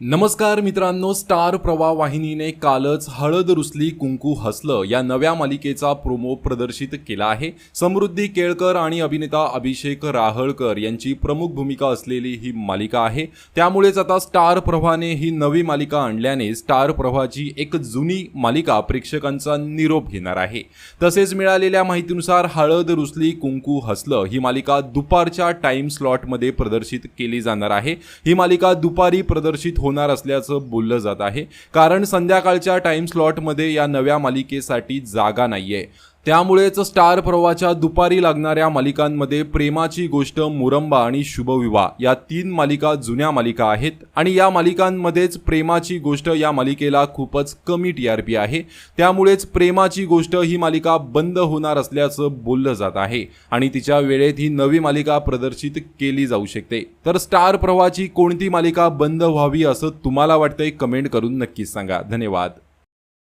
नमस्कार मित्रांनो स्टार प्रवाह वाहिनीने कालच हळद रुसली कुंकू हसलं या नव्या मालिकेचा प्रोमो प्रदर्शित केला आहे. समृद्धी केळकर आणि अभिनेता अभिषेक राहळकर यांची प्रमुख भूमिका असलेली ही मालिका आहे. त्यामुळेच आता स्टार प्रभाने ही नवी मालिका आणल्याने स्टार प्रभाची एक जुनी मालिका प्रेक्षकांचा निरोप घेणार आहे. तसेच मिळालेल्या माहितीनुसार हळद रुसली कुंकू हसलं ही मालिका दुपारच्या टाईम स्लॉटमध्ये प्रदर्शित केली जाणार आहे. ही मालिका दुपारी प्रदर्शित होणार असल्याचं बोललं जात आहे. कारण संध्याकाळच्या टाइम स्लॉटमध्ये या नव्या मालिकेसाठी जागा नाहीये. त्यामुळेच स्टार प्रवाहाच्या दुपारी लागणाऱ्या मालिकांमध्ये प्रेमाची गोष्ट मुरंबा आणि शुभविवाह या तीन मालिका जुन्या मालिका आहेत आणि या मालिकांमध्येच प्रेमाची गोष्ट या मालिकेला खूपच कमी टी आर पी आहे. त्यामुळेच प्रेमाची गोष्ट ही मालिका बंद होणार असल्याचं बोललं जात आहे आणि तिच्या वेळेत ही नवी मालिका प्रदर्शित केली जाऊ शकते. तर स्टार प्रवाहाची कोणती मालिका बंद व्हावी असं तुम्हाला वाटतंय? कमेंट करून नक्कीच सांगा. धन्यवाद.